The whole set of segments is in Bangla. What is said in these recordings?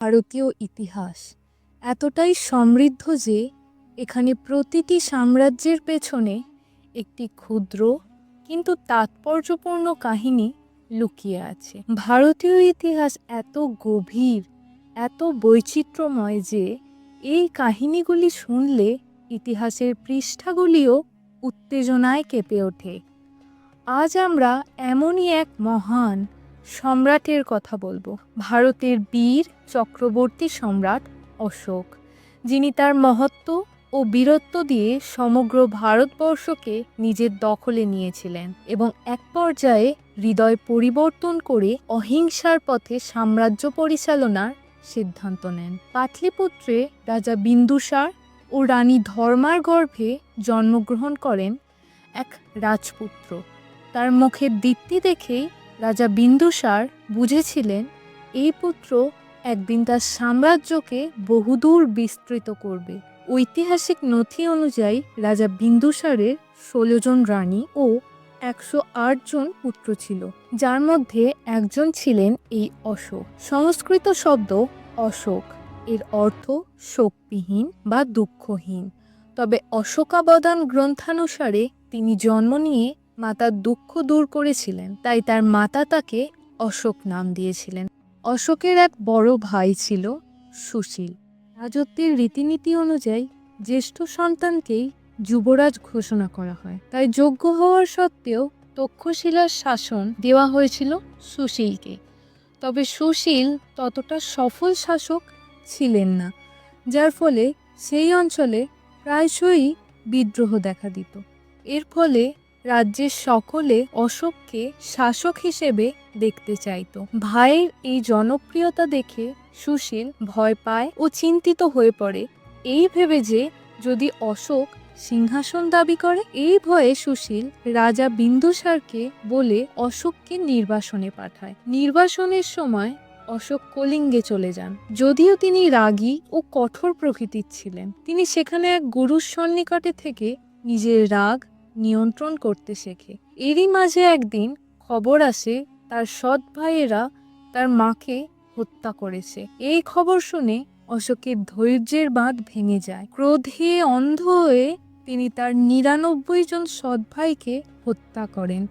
ভারতীয় ইতিহাস। এতটাই সমৃদ্ধ যে, এখানে প্রতিটি সাম্রাজ্যের পেছনে একটি ক্ষুদ্র কিন্তু তাৎপর্যপূর্ণ কাহিনী লুকিয়ে আছে। ভারতীয় ইতিহাস এত গভীর, এত বৈচিত্র্যময় যে, এই কাহিনীগুলি শুনলে ইতিহাসের পৃষ্ঠাগুলিও উত্তেজনায় কেঁপে ওঠে। আজ আমরা এমনই এক মহান সম্রাটের কথা বলব। ভারতের বীর, চক্রবর্তী সম্রাট অশোক, যিনি তার মহত্ব ও বীরত্ব দিয়ে সমগ্র ভারতবর্ষকে নিজের দখলে নিয়েছিলেন এবং এক পর্যায়ে হৃদয় পরিবর্তন করে অহিংসার পথে সাম্রাজ্য পরিচালনার সিদ্ধান্ত নেন। পাটলিপুত্রে রাজা বিন্দুসার ও রানী ধর্মার গর্ভে জন্মগ্রহণ করেন এক রাজপুত্র। তার মুখের দীপ্তি দেখেই রাজা বিন্দুসার বুঝেছিলেন এই পুত্র একদিন তার সাম্রাজ্যকে বহুদূর বিস্তৃত করবে। ঐতিহাসিক নথি অনুযায়ী রাজা বিন্দুসারের ষোলো জন রানী ও একশো আট জন পুত্র ছিল, যার মধ্যে একজন ছিলেন এই অশোক। সংস্কৃত শব্দ অশোক, এর অর্থ শক্তিহীন বা দুঃখহীন। তবে অশোকাবদান গ্রন্থানুসারে তিনি জন্ম নিয়ে মাতার দুঃখ দূর করেছিলেন, তাই তার মাতা তাকে অশোক নাম দিয়েছিলেন। অশোকের এক বড় ভাই ছিল সুশীল। রাজত্বের রীতিনীতি অনুযায়ী জ্যেষ্ঠ সন্তানকেই যুবরাজ ঘোষণা করা হয়। তাই যোগ্য হওয়ার সত্ত্বেও তক্ষশিলার শাসন দেওয়া হয়েছিল সুশীলকে। তবে সুশীল ততটা সফল শাসক ছিলেন না, যার ফলে সেই অঞ্চলে প্রায়শই বিদ্রোহ দেখা দিত। এর ফলে রাজ্যের সকলে অশোককে শাসক হিসেবে দেখতে চাইত। ভাইয়ের এই জনপ্রিয়তা দেখে সুশীল ভয় পায় ও চিন্তিত হয়ে পড়ে। এই ভেবে যে যদি অশোক সিংহাসন দাবি করে, এই ভয়ে সুশীল রাজা বিন্দুসারকে বলে অশোককে নির্বাসনে পাঠায়। নির্বাসনের সময় অশোক কলিঙ্গে চলে যান। যদিও তিনি রাগী ও কঠোর প্রকৃতির ছিলেন, তিনি সেখানে এক গুরুর সন্নিকটে থেকে নিজের রাগ নিয়ন্ত্রণ করতে শেখে। এরই মাঝে একদিন খবর আসে, তার সৎ ভাইয়েরা তার মাকে হত্যা করেছে। এই খবর শুনে অশোকের ধৈর্যের বাঁধ ভেঙে যায়। ক্রোধে অন্ধ হয়ে তিনি তার নিরানব্বই জন সৎ ভাইকে হত্যা করেন।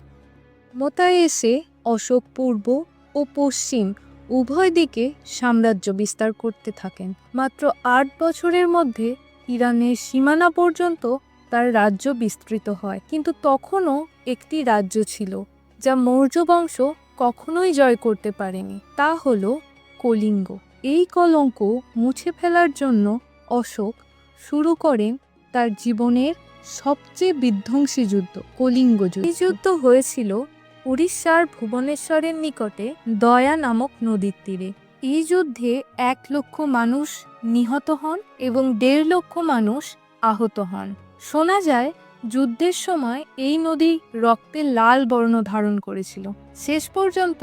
মতায় এসে অশোক পূর্ব ও পশ্চিম উভয় দিকে সাম্রাজ্য বিস্তার করতে থাকেন। মাত্র আট বছরের মধ্যে ইরানের সীমানা পর্যন্ত তার রাজ্য বিস্তৃত হয়। কিন্তু তখনও একটি রাজ্য ছিল, যা মৌর্য বংশ কখনোই জয় করতে পারেনি। তা হল কলিঙ্গ। এই কলঙ্ক মুছে ফেলার জন্য অশোক শুরু করেন তার জীবনের সবচেয়ে বিধ্বংসী যুদ্ধ, কলিঙ্গ যুদ্ধ। এই যুদ্ধ হয়েছিল উড়িষ্যার ভুবনেশ্বরের নিকটে দয়া নামক নদীর তীরে। এই যুদ্ধে এক লক্ষ মানুষ নিহত হন এবং দেড় লক্ষ মানুষ আহত হন। শোনা যায়, যুদ্ধের সময় এই নদী রক্তে লাল বর্ণ ধারণ করেছিল। শেষ পর্যন্ত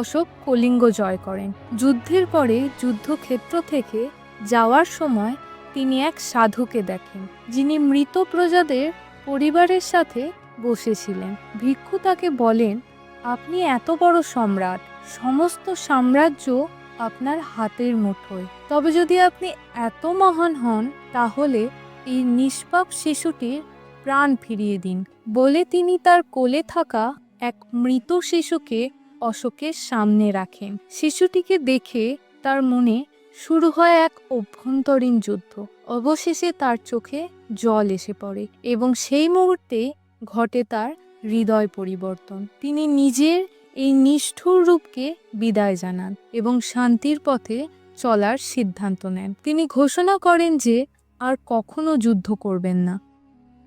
অশোক কলিঙ্গ জয় করেন। যুদ্ধের পরে যুদ্ধক্ষেত্র থেকে যাওয়ার সময় তিনি এক সাধুকে দেখেন, যিনি মৃত প্রজাদের পরিবারের সাথে বসেছিলেন। ভিক্ষু তাকে বলেন, আপনি এত বড় সম্রাট, সমস্ত সাম্রাজ্য আপনার হাতের মুঠোয়। তবে যদি আপনি এত মহান হন, তাহলে এই নিষ্পাপ শিশুটির প্রাণ ফিরিয়ে দিন বলে তিনি তার কোলে থাকা এক মৃত শিশুকে অশোকের সামনে রাখেন। শিশুটিকে দেখে তার মনে শুরু হয় এক অভ্যন্তরীণ যুদ্ধ। অবশেষে তার চোখে জল এসে পড়ে এবং সেই মুহূর্তে ঘটে তার হৃদয় পরিবর্তন। তিনি নিজের এই নিষ্ঠুর রূপকে বিদায় জানান এবং শান্তির পথে চলার সিদ্ধান্ত নেন। তিনি ঘোষণা করেন যে আর কখনো যুদ্ধ করবেন না।